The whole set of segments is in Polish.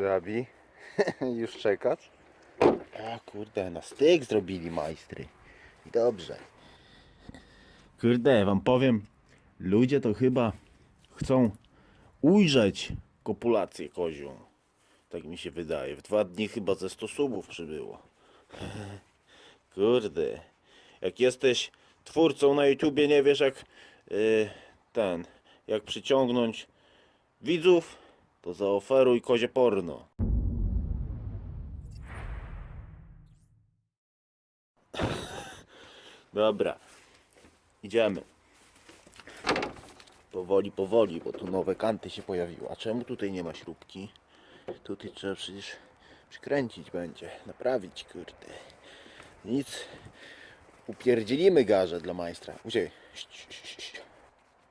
Zabi. Już czekać? A kurde, na styk zrobili majstry. I dobrze. Kurde, wam powiem, ludzie to chyba chcą ujrzeć kopulację kozią. Tak mi się wydaje. W dwa dni chyba ze 100 subów przybyło. Kurde. Jak jesteś twórcą na YouTubie, nie wiesz jak yy, ten, jak przyciągnąć widzów, to zaoferuj kozie porno. Dobra. Idziemy. Powoli, powoli, bo tu nowe kanty się pojawiły. A czemu tutaj nie ma śrubki? Tutaj trzeba przecież przykręcić będzie, naprawić, kurde. Nic. Upierdzielimy garze dla majstra. Uciekaj.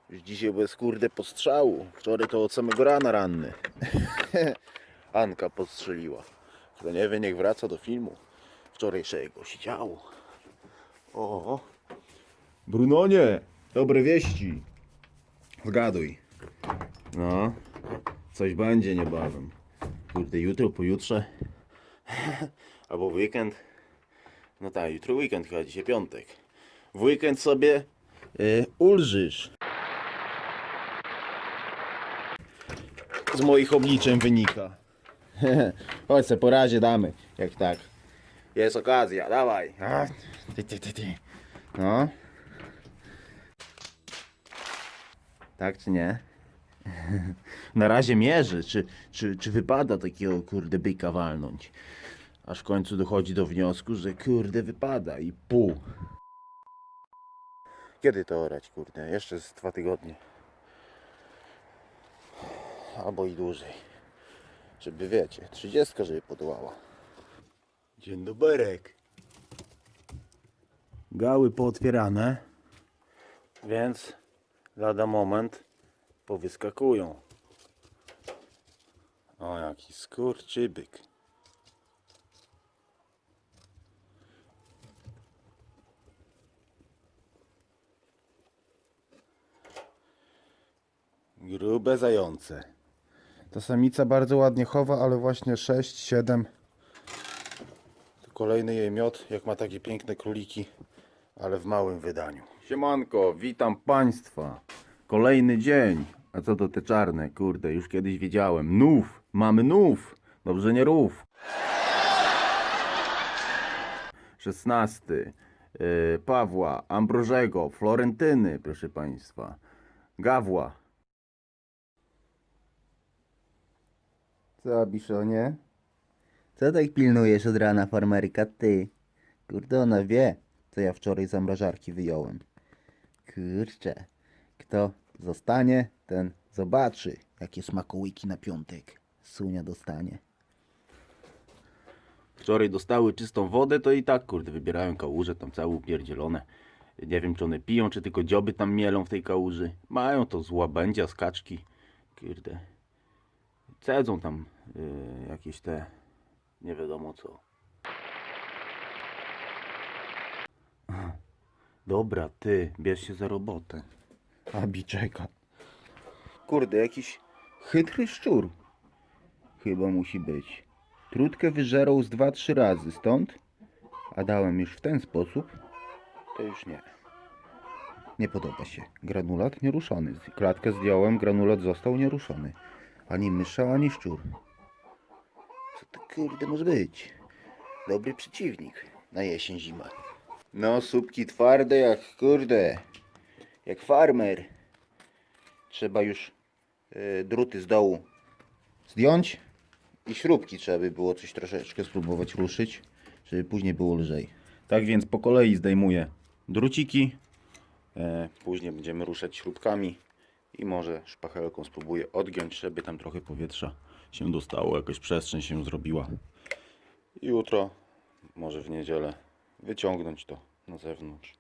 Już dzisiaj bez kurde postrzału. Wczoraj to od samego rana ranny. Anka postrzeliła. Kto nie wie, niech wraca do filmu wczorajszego. Się działo. O, Brunonie, dobre wieści. Zgaduj. No, coś będzie niebawem. Kurde, jutro, pojutrze. Albo weekend. No tak, jutro weekend, chyba dzisiaj piątek. W weekend sobie y, ulżysz. Z moich obliczeń wynika. Chodź se po razie damy, jak tak. Jest okazja, dawaj. A, Ty, ty, ty, ty. No. Tak czy nie? Na razie mierzy, czy, czy, czy wypada takiego kurde byka walnąć. Aż w końcu dochodzi do wniosku, że kurde wypada i pół. Kiedy to orać, kurde? Jeszcze z dwa tygodnie. Albo i dłużej. Żeby wiecie, trzydziestka, żeby podołała. Dzień doberek. Gały pootwierane, więc lada moment powyskakują. O, jaki skurczybyk. Grube zające. Ta samica bardzo ładnie chowa, ale właśnie 6, 7. To kolejny jej miod, jak ma takie piękne króliki, ale w małym wydaniu. Siemanko, witam Państwa. Kolejny dzień. A co to te czarne? Kurde, już kiedyś wiedziałem. Nów! Mamy nów! Dobrze nie rów. 16. Yy, Pawła, Ambrożego, Florentyny, proszę Państwa. Gawła. Co, Biszonie? Co tak pilnujesz od rana farmerka, ty? Kurde, ona wie, co ja wczoraj z zamrażarki wyjąłem. Kurczę, kto zostanie, ten zobaczy, jakie smakołyki na piątek Sunia dostanie. Wczoraj dostały czystą wodę, to i tak, kurde, wybierają kałuże tam całe upierdzielone. Nie wiem, czy one piją, czy tylko dzioby tam mielą w tej kałuży. Mają to z łabędzia, z kaczki. Kurde. Cedzą tam y, jakieś te, nie wiadomo co. Dobra, ty, bierz się za robotę. Abi czeka. Kurde, jakiś chytry szczur. Chyba musi być. Trutkę wyżerał z dwa, trzy razy stąd, a dałem już w ten sposób, to już nie. Nie podoba się. Granulat nieruszony. Klatkę zdjąłem, granulat został nieruszony. Ani mysza, ani szczur. Co to kurde może być? Dobry przeciwnik na jesień, zimę. No, słupki twarde jak kurde, jak farmer. Trzeba już y, druty z dołu zdjąć i śrubki trzeba by było coś troszeczkę spróbować ruszyć, żeby później było lżej. Tak więc po kolei zdejmuję druciki, e, później będziemy ruszać śrubkami i może szpachelką spróbuję odgiąć, żeby tam trochę powietrza się dostało, jakaś przestrzeń się zrobiła. Jutro, może w niedzielę, wyciągnąć to na zewnątrz.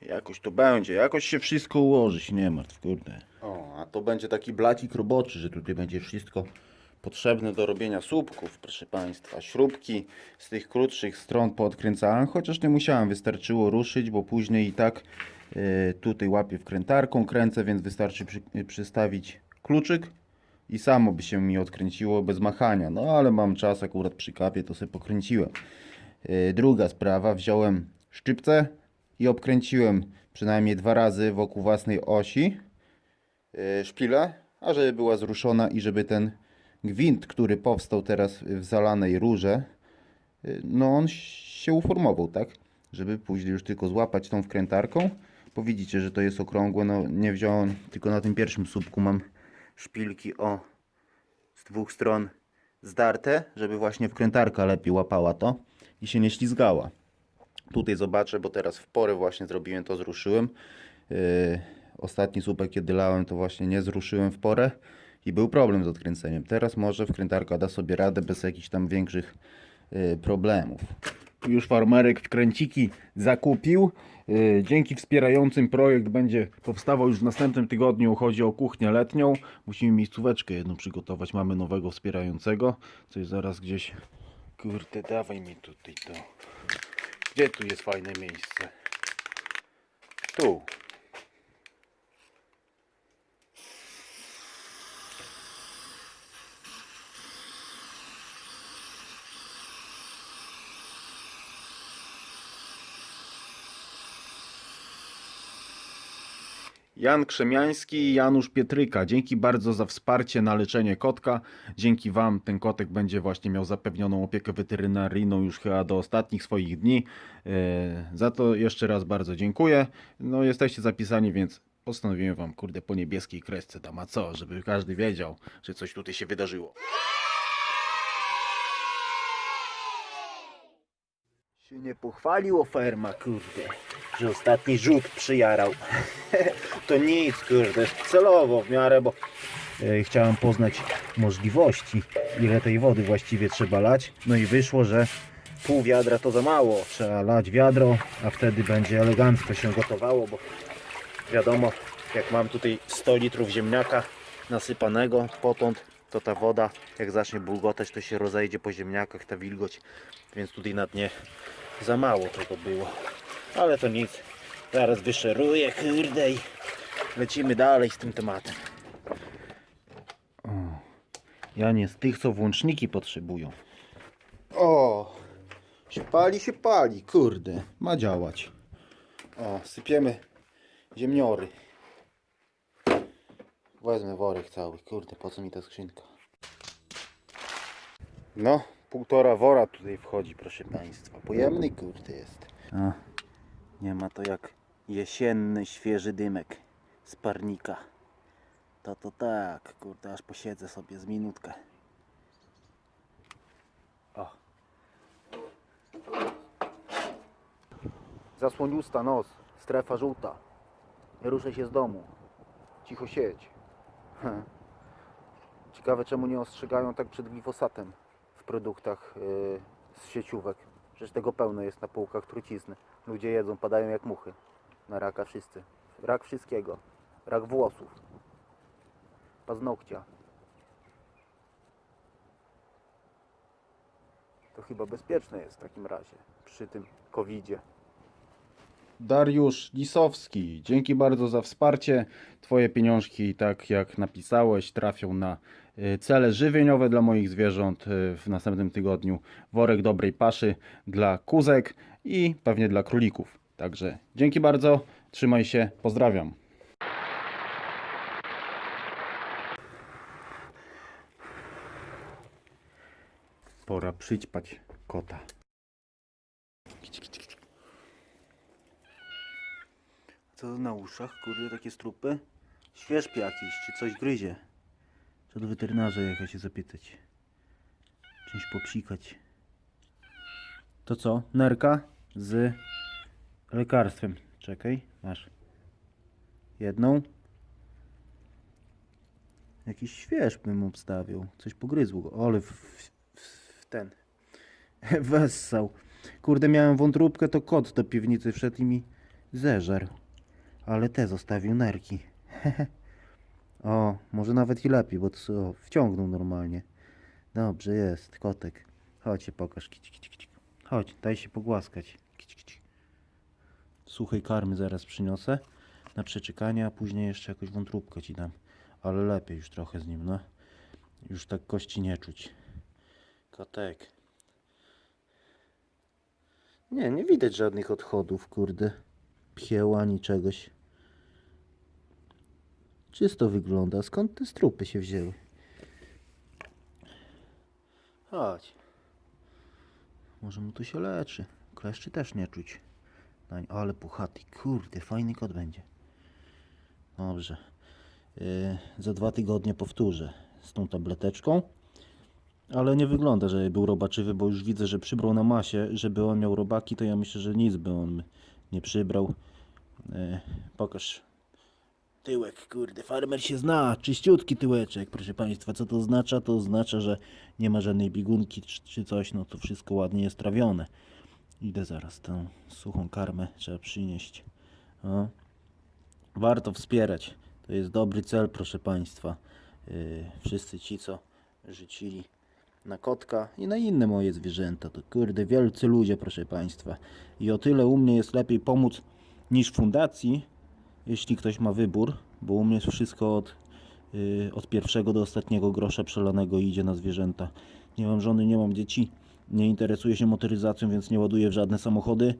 Jakoś to będzie, jakoś się wszystko ułoży, się nie martw, kurde. O, a to będzie taki blacik roboczy, że tutaj będzie wszystko potrzebne do robienia słupków, proszę Państwa. Śrubki z tych krótszych stron poodkręcałem, chociaż nie musiałem, wystarczyło ruszyć, bo później i tak tutaj łapię wkrętarką, kręcę, więc wystarczy przy, przystawić kluczyk i samo by się mi odkręciło bez machania. No ale mam czas akurat przy kawie, to sobie pokręciłem. Yy, druga sprawa, wziąłem szczypce i obkręciłem przynajmniej dwa razy wokół własnej osi szpilę, a żeby była zruszona i żeby ten gwint, który powstał teraz w zalanej rurze, no on się uformował, tak? Żeby później już tylko złapać tą wkrętarką. Bo widzicie, że to jest okrągłe, no nie wziąłem, tylko na tym pierwszym słupku mam szpilki o z dwóch stron zdarte, żeby właśnie wkrętarka lepiej łapała to i się nie ślizgała. Tutaj zobaczę, bo teraz w porę właśnie zrobiłem to, zruszyłem. Yy, ostatni słupek, kiedy lałem, to właśnie nie zruszyłem w porę i był problem z odkręceniem. Teraz może wkrętarka da sobie radę bez jakichś tam większych yy, problemów. Już farmerek wkręciki zakupił. Yy, Dzięki wspierającym projekt będzie powstawał już w następnym tygodniu. Chodzi o kuchnię letnią. Musimy miejscóweczkę jedną przygotować. Mamy nowego wspierającego. Coś zaraz gdzieś. Kurde, dawaj mi tutaj to. Gdzie tu jest fajne miejsce? Tu. Jan Krzemiański i Janusz Pietryka. Dzięki bardzo za wsparcie na leczenie kotka. Dzięki Wam ten kotek będzie właśnie miał zapewnioną opiekę weterynaryjną już chyba do ostatnich swoich dni. E, Za to jeszcze raz bardzo dziękuję. No jesteście zapisani, więc postanowiłem Wam kurde po niebieskiej kresce tam, a co, żeby każdy wiedział, że coś tutaj się wydarzyło. Się nie pochwaliło ferma, kurde, że ostatni rzut przyjarał. to nic, kurde, celowo w miarę, bo e, chciałem poznać możliwości, ile tej wody właściwie trzeba lać. No i wyszło, że pół wiadra to za mało. Trzeba lać wiadro, a wtedy będzie elegancko się gotowało, bo wiadomo, jak mam tutaj 100 litrów ziemniaka nasypanego potąd, to ta woda, jak zacznie bulgotać, to się rozejdzie po ziemniakach, ta wilgoć, więc tutaj na dnie za mało tego było. Ale to nic, zaraz wyszeruję, kurde i lecimy dalej z tym tematem. Ja nie z tych, co włączniki potrzebują. O, się pali, się pali, kurde, ma działać. O, sypiemy ziemniory. Wezmę worek cały, kurde, po co mi ta skrzynka? No, półtora wora tutaj wchodzi, proszę Państwa. Pojemny, kurde, jest. A, nie ma to jak jesienny, świeży dymek z parnika. To to tak, kurde, aż posiedzę sobie z minutkę. O. Zasłoń usta, nos, strefa żółta. Nie ruszaj się z domu. Cicho siedź. Hm. Ciekawe czemu nie ostrzegają tak przed glifosatem w produktach yy, z sieciówek. Przecież tego pełno jest na półkach trucizny. Ludzie jedzą, padają jak muchy. Na raka wszyscy. Rak wszystkiego. Rak włosów paznokcia. To chyba bezpieczne jest w takim razie przy tym covidzie. Dariusz Lisowski, dzięki bardzo za wsparcie. Twoje pieniążki, tak jak napisałeś, trafią na y, cele żywieniowe dla moich zwierząt. Y, W następnym tygodniu worek dobrej paszy dla kuzek i pewnie dla królików. Także dzięki bardzo, trzymaj się, pozdrawiam. Pora przyćpać kota. Co na uszach? Kurde, takie strupy? Świeżb jakiś, czy coś gryzie? Co do weterynarza jechać się zapytać. Czymś popsikać. To co? Nerka z lekarstwem. Czekaj, masz. Jedną. Jakiś świeżb bym obstawiał. Coś pogryzło go. Ale w, w, w ten. Wessał. Kurde, miałem wątróbkę, to kot do piwnicy wszedł i mi zeżarł. Ale te zostawił nerki. o, może nawet i lepiej, bo to o, wciągnął normalnie. Dobrze jest, kotek. Chodź się pokaż. Kici, kici, kici. Chodź, daj się pogłaskać. Kici, kici. Suchej karmy zaraz przyniosę na przeczekanie, a później jeszcze jakąś wątróbkę ci dam. Ale lepiej już trochę z nim, no. Już tak kości nie czuć. Kotek. Nie, nie widać żadnych odchodów, kurde. Pchieł ani czegoś. Czysto wygląda. Skąd te strupy się wzięły? Chodź. Może mu tu się leczy. Kleszczy też nie czuć. Nań- Ale puchaty. Kurde, fajny kot będzie. Dobrze. Yy, za dwa tygodnie powtórzę z tą tableteczką. Ale nie wygląda, że był robaczywy, bo już widzę, że przybrał na masie. Żeby on miał robaki, to ja myślę, że nic by on nie przybrał. Yy, pokaż tyłek, kurde, farmer się zna, czyściutki tyłeczek, proszę Państwa. Co to oznacza? To oznacza, że nie ma żadnej biegunki czy, czy coś, no to wszystko ładnie jest trawione. Idę zaraz tę suchą karmę trzeba przynieść. O. Warto wspierać. To jest dobry cel, proszę Państwa. Yy, wszyscy ci, co rzucili na kotka i na inne moje zwierzęta, to kurde, wielcy ludzie, proszę Państwa. I o tyle u mnie jest lepiej pomóc niż fundacji, jeśli ktoś ma wybór, bo u mnie jest wszystko od, yy, od pierwszego do ostatniego grosza przelanego idzie na zwierzęta. Nie mam żony, nie mam dzieci, nie interesuję się motoryzacją, więc nie ładuję w żadne samochody.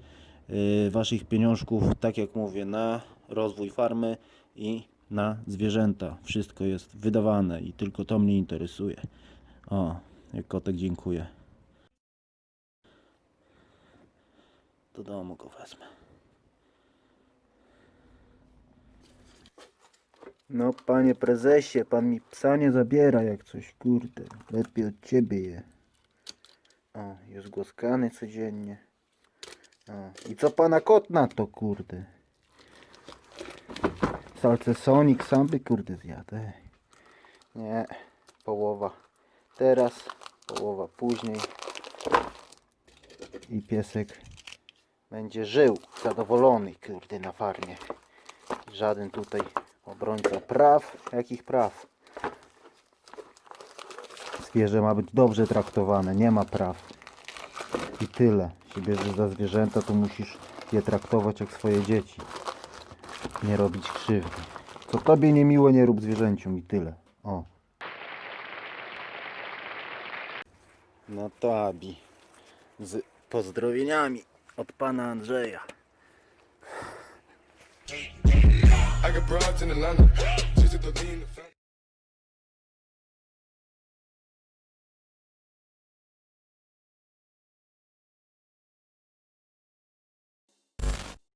Yy, waszych pieniążków, tak jak mówię, na rozwój farmy i na zwierzęta. Wszystko jest wydawane i tylko to mnie interesuje. O, jak kotek dziękuję. Do domu go wezmę. No panie prezesie, pan mi psa nie zabiera jak coś, kurde. Lepiej od ciebie je. O, jest głaskany codziennie. O, i co pana kot na to, kurde? Salcesonik sam by kurde zjadł. ej. Nie, połowa teraz, połowa później. I piesek będzie żył zadowolony, kurde, na farmie. Żaden tutaj obrońca praw. Jakich praw? Zwierzę ma być dobrze traktowane, nie ma praw. I tyle. Jeśli bierzesz za zwierzęta, to musisz je traktować jak swoje dzieci. Nie robić krzywdy. Co tobie niemiło, nie rób zwierzęciom i tyle. O. No to Abi. Z pozdrowieniami od pana Andrzeja. I got in the